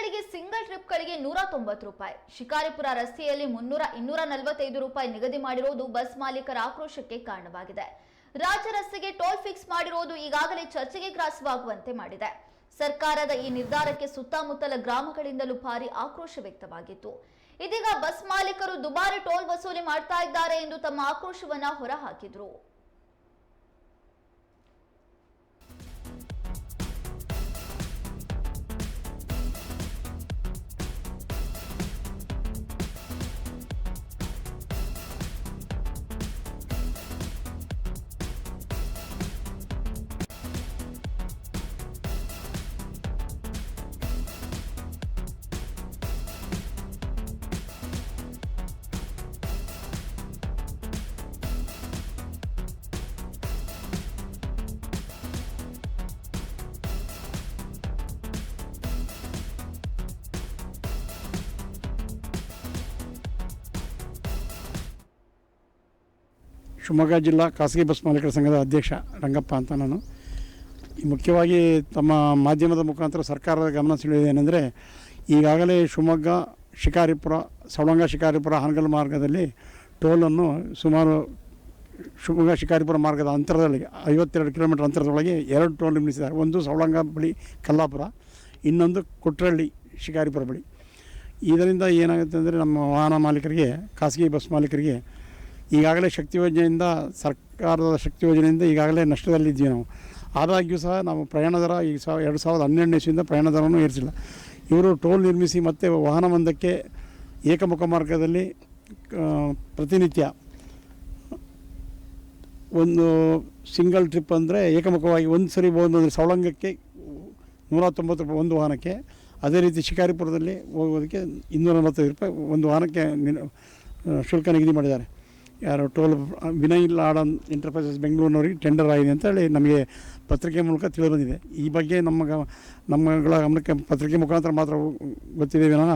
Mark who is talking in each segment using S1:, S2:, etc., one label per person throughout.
S1: ಬಸ್ಗಳಿಗೆ ಸಿಂಗಲ್ ಟ್ರಿಪ್ಗಳಿಗೆ ನೂರ ತೊಂಬತ್ತು ರೂಪಾಯಿ. ಶಿಕಾರಿಪುರ ರಸ್ತೆಯಲ್ಲಿ ಮುನ್ನೂರ ಇನ್ನೂರ ನಲವತ್ತೈದು ರೂಪಾಯಿ ನಿಗದಿ ಮಾಡಿರುವುದು ಬಸ್ ಮಾಲೀಕರ ಆಕ್ರೋಶಕ್ಕೆ ಕಾರಣವಾಗಿದೆ. ರಾಜ್ಯ ರಸ್ತೆಗೆ ಟೋಲ್ ಫಿಕ್ಸ್ ಮಾಡಿರುವುದು ಈಗಾಗಲೇ ಚರ್ಚೆಗೆ ಗ್ರಾಸವಾಗುವಂತೆ ಮಾಡಿದೆ. ಸರ್ಕಾರದ ಈ ನಿರ್ಧಾರಕ್ಕೆ ಸುತ್ತಮುತ್ತಲ ಗ್ರಾಮಗಳಿಂದಲೂ ಭಾರಿ ಆಕ್ರೋಶ ವ್ಯಕ್ತವಾಗಿತ್ತು. ಇದೀಗ ಬಸ್ ಮಾಲೀಕರು ದುಬಾರಿ ಟೋಲ್ ವಸೂಲಿ ಮಾಡ್ತಾ ಇದ್ದಾರೆ ಎಂದು ತಮ್ಮ ಆಕ್ರೋಶವನ್ನ ಹೊರಹಾಕಿದ್ರು.
S2: ಶಿವಮೊಗ್ಗ ಜಿಲ್ಲಾ ಖಾಸಗಿ ಬಸ್ ಮಾಲೀಕರ ಸಂಘದ ಅಧ್ಯಕ್ಷ ರಂಗಪ್ಪ ಅಂತ ನಾನು. ಮುಖ್ಯವಾಗಿ ತಮ್ಮ ಮಾಧ್ಯಮದ ಮುಖಾಂತರ ಸರ್ಕಾರದ ಗಮನ ಏನೆಂದರೆ, ಈಗಾಗಲೇ ಶಿವಮೊಗ್ಗ ಶಿಕಾರಿಪುರ ಸವಳಂಗ ಶಿಕಾರಿಪುರ, ಹಾನಗಲ್ ಮಾರ್ಗದಲ್ಲಿ ಟೋಲನ್ನು ಸುಮಾರು ಶಿವಮೊಗ್ಗ ಶಿಕಾರಿಪುರ ಮಾರ್ಗದ ಅಂತರದಲ್ಲಿ ಐವತ್ತೆರಡು ಕಿಲೋಮೀಟರ್ ಅಂತರದೊಳಗೆ ಎರಡು ಟೋಲ್ ನಿರ್ಮಿಸಿದ್ದಾರೆ ಒಂದು ಸವಳಂಗ ಬಳಿ ಕಲ್ಲಾಪುರ, ಇನ್ನೊಂದು ಕುಟ್ರಳ್ಳಿ ಶಿಕಾರಿಪುರ ಬಳಿ. ಇದರಿಂದ ಏನಾಗುತ್ತೆ ಅಂದರೆ ನಮ್ಮ ವಾಹನ ಮಾಲೀಕರಿಗೆ, ಖಾಸಗಿ ಬಸ್ ಮಾಲೀಕರಿಗೆ ಈಗಾಗಲೇ ಶಕ್ತಿ ಯೋಜನೆಯಿಂದ ಸರ್ಕಾರದ ಶಕ್ತಿ ಯೋಜನೆಯಿಂದ ಈಗಾಗಲೇ ನಷ್ಟದಲ್ಲಿದ್ದೀವಿ ನಾವು. ಆದಾಗ್ಯೂ ಸಹ ನಾವು ಪ್ರಯಾಣ ದರ ಈಗ ಸಾವ ಎರಡು ಸಾವಿರದ ಹನ್ನೆರಡನೇ ಇಸ್ವಿಯಿಂದ ಪ್ರಯಾಣ ದರವನ್ನು ಏರಿಸಿಲ್ಲ. ಇವರು ಟೋಲ್ ನಿರ್ಮಿಸಿ ಮತ್ತೆ ವಾಹನವೊಂದಕ್ಕೆ ಏಕಮುಖ ಮಾರ್ಗದಲ್ಲಿ ಪ್ರತಿನಿತ್ಯ ಒಂದು ಸಿಂಗಲ್ ಟ್ರಿಪ್ ಅಂದರೆ ಏಕಮುಖವಾಗಿ ಒಂದು ಸರಿ ಅಂದರೆ ಸವಳಂಗಕ್ಕೆ ನೂರ ತೊಂಬತ್ತು ರೂಪಾಯಿ ಒಂದು ವಾಹನಕ್ಕೆ, ಅದೇ ರೀತಿ ಶಿಕಾರಿಪುರದಲ್ಲಿ ಹೋಗೋದಕ್ಕೆ ಇನ್ನೂರ ನಲವತ್ತೈದು ರೂಪಾಯಿ ಒಂದು ವಾಹನಕ್ಕೆ ಶುಲ್ಕ ನಿಗದಿ ಮಾಡಿದ್ದಾರೆ. ಯಾರು ಟೋಲ್ ವಿನಯ್ ಲಾಡನ್ ಎಂಟರ್ಪ್ರೈಸಸ್ ಬೆಂಗಳೂರಿನವರಿಗೆ ಟೆಂಡರ್ ಆಗಿದೆ ಅಂತೇಳಿ ನಮಗೆ ಪತ್ರಿಕೆ ಮೂಲಕ ತಿಳಿದು ಬಂದಿದೆ ಈ ಬಗ್ಗೆ ನಮ್ಮ ನಮ್ಮಗಳ ಗಮನಕ್ಕೆ, ಪತ್ರಿಕೆ ಮುಖಾಂತರ ಮಾತ್ರ ಗೊತ್ತಿದೆ ವಿನಃ,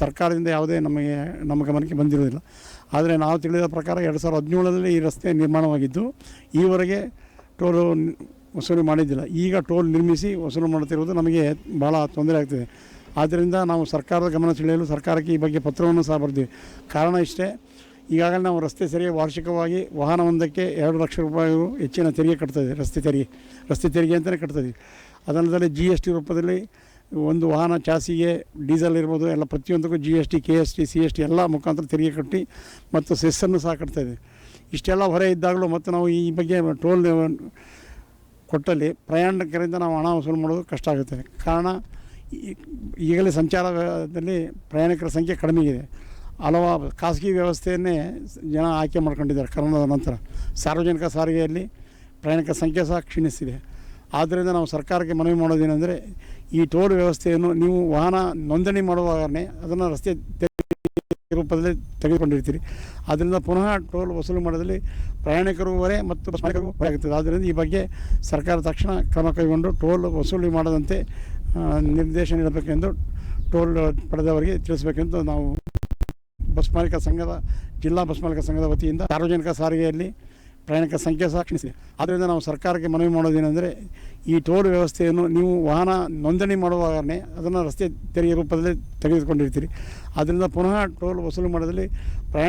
S2: ಸರ್ಕಾರದಿಂದ ಯಾವುದೇ ನಮಗೆ, ನಮ್ಮ ಗಮನಕ್ಕೆ ಬಂದಿರೋದಿಲ್ಲ ಆದರೆ ನಾವು ತಿಳಿದ ಪ್ರಕಾರ ಎರಡು ಸಾವಿರದ ಹದಿನೇಳರಲ್ಲಿ ಈ ರಸ್ತೆ ನಿರ್ಮಾಣವಾಗಿದ್ದು, ಈವರೆಗೆ ಟೋಲು ವಸೂಲಿ ಮಾಡಿದ್ದಿಲ್ಲ. ಈಗ ಟೋಲ್ ನಿರ್ಮಿಸಿ ವಸೂಲು ಮಾಡುತ್ತಿರುವುದು ನಮಗೆ ಭಾಳ ತೊಂದರೆ ಆಗ್ತಿದೆ. ಆದ್ದರಿಂದ ನಾವು ಸರ್ಕಾರದ ಗಮನ ಸೆಳೆಯಲು ಸರ್ಕಾರಕ್ಕೆ ಈ ಬಗ್ಗೆ ಪತ್ರವನ್ನು ಸಹ ಬರೆದಿವಿ ಕಾರಣ ಇಷ್ಟೇ ಈಗಾಗಲೇ ನಾವು ರಸ್ತೆ ತೆರಿಗೆ ವಾರ್ಷಿಕವಾಗಿ ವಾಹನವೊಂದಕ್ಕೆ ಎರಡು ಲಕ್ಷ ರೂಪಾಯಿ ಹೆಚ್ಚಿನ ತೆರಿಗೆ ಕಟ್ತದೆ ರಸ್ತೆ ತೆರಿಗೆ ರಸ್ತೆ ತೆರಿಗೆ ಅಂತಲೇ ಕಟ್ತದೆ ಅದಲ್ಲದೆ ಜಿ ಎಸ್ ಟಿ ರೂಪದಲ್ಲಿ ಒಂದು ವಾಹನ ಚಾಸಿಗೆ, ಡೀಸೆಲ್ ಇರ್ಬೋದು, ಎಲ್ಲ ಪ್ರತಿಯೊಂದಕ್ಕೂ G S T K S T C S T ಎಲ್ಲ ಮುಖಾಂತರ ತೆರಿಗೆ ಕಟ್ಟಿ ಮತ್ತು ಸೆಸ್ಸನ್ನು ಸಹ ಕಟ್ತಾ ಇದೆ. ಇಷ್ಟೆಲ್ಲ ಹೊರೆ ಇದ್ದಾಗಲೂ ಮತ್ತು ನಾವು ಈ ಬಗ್ಗೆ ಟೋಲ್ ಕೊಟ್ಟಲ್ಲಿ ಪ್ರಯಾಣಿಕರಿಂದ ನಾವು ಹಣ ವಸೂಲು ಮಾಡೋದು ಕಷ್ಟ ಆಗುತ್ತೆ. ಕಾರಣ ಈಗಲೇ ಸಂಚಾರದಲ್ಲಿ ಪ್ರಯಾಣಿಕರ ಸಂಖ್ಯೆ ಕಡಿಮೆ ಇದೆ ಹಲವಾರು ಖಾಸಗಿ ವ್ಯವಸ್ಥೆಯನ್ನೇ ಜನ ಆಯ್ಕೆ ಮಾಡ್ಕೊಂಡಿದ್ದಾರೆ ಕರೋನಾದ ನಂತರ. ಸಾರ್ವಜನಿಕ ಸಾರಿಗೆಯಲ್ಲಿ ಪ್ರಯಾಣಿಕ ಸಂಖ್ಯೆ ಸಹ ಕ್ಷೀಣಿಸಿದೆ. ಆದ್ದರಿಂದ ನಾವು ಸರ್ಕಾರಕ್ಕೆ ಮನವಿ ಮಾಡೋದೇನೆಂದರೆ, ಈ ಟೋಲ್ ವ್ಯವಸ್ಥೆಯನ್ನು ನೀವು ವಾಹನ ನೋಂದಣಿ ಮಾಡುವಾಗಲೇ ಅದನ್ನು ರಸ್ತೆ ರೂಪದಲ್ಲಿ ತೆಗೆದುಕೊಂಡಿರ್ತೀರಿ. ಆದ್ದರಿಂದ ಪುನಃ ಟೋಲ್ ವಸೂಲು ಮಾಡೋದಲ್ಲಿ ಪ್ರಯಾಣಿಕರು ಹೊರೆ ಮತ್ತು ಆಗುತ್ತದೆ ಆದ್ದರಿಂದ ಈ ಬಗ್ಗೆ ಸರ್ಕಾರ ತಕ್ಷಣ ಕ್ರಮ ಕೈಗೊಂಡು ಟೋಲ್ ವಸೂಲಿ ಮಾಡದಂತೆ ನಿರ್ದೇಶನ ನೀಡಬೇಕೆಂದು ಟೋಲ್ ಪಡೆದವರಿಗೆ ತಿಳಿಸಬೇಕೆಂದು ನಾವು ಬಸ್ ಮಾಲೀಕ ಸಂಘದ, ಜಿಲ್ಲಾ ಬಸ್ ಮಾಲೀಕ ಸಂಘದ ವತಿಯಿಂದ ಸಾರ್ವಜನಿಕ ಸಾರಿಗೆಯಲ್ಲಿ ಪ್ರಯಾಣಿಕ ಸಂಖ್ಯೆ ಸಹ ಆದ್ದರಿಂದ ನಾವು ಸರ್ಕಾರಕ್ಕೆ ಮನವಿ ಮಾಡೋದೇನೆಂದರೆ ಈ ಟೋಲ್ ವ್ಯವಸ್ಥೆಯನ್ನು ನೀವು ವಾಹನ ನೋಂದಣಿ ಮಾಡುವಾಗಲೇ ಅದನ್ನು ರಸ್ತೆ ತೆರಿಗೆ ರೂಪದಲ್ಲಿ ತೆಗೆದುಕೊಂಡಿರ್ತೀರಿ. ಆದ್ದರಿಂದ ಪುನಃ ಟೋಲ್ ವಸೂಲು ಮಾಡೋದಲ್ಲಿ ಪ್ರಯಾಣ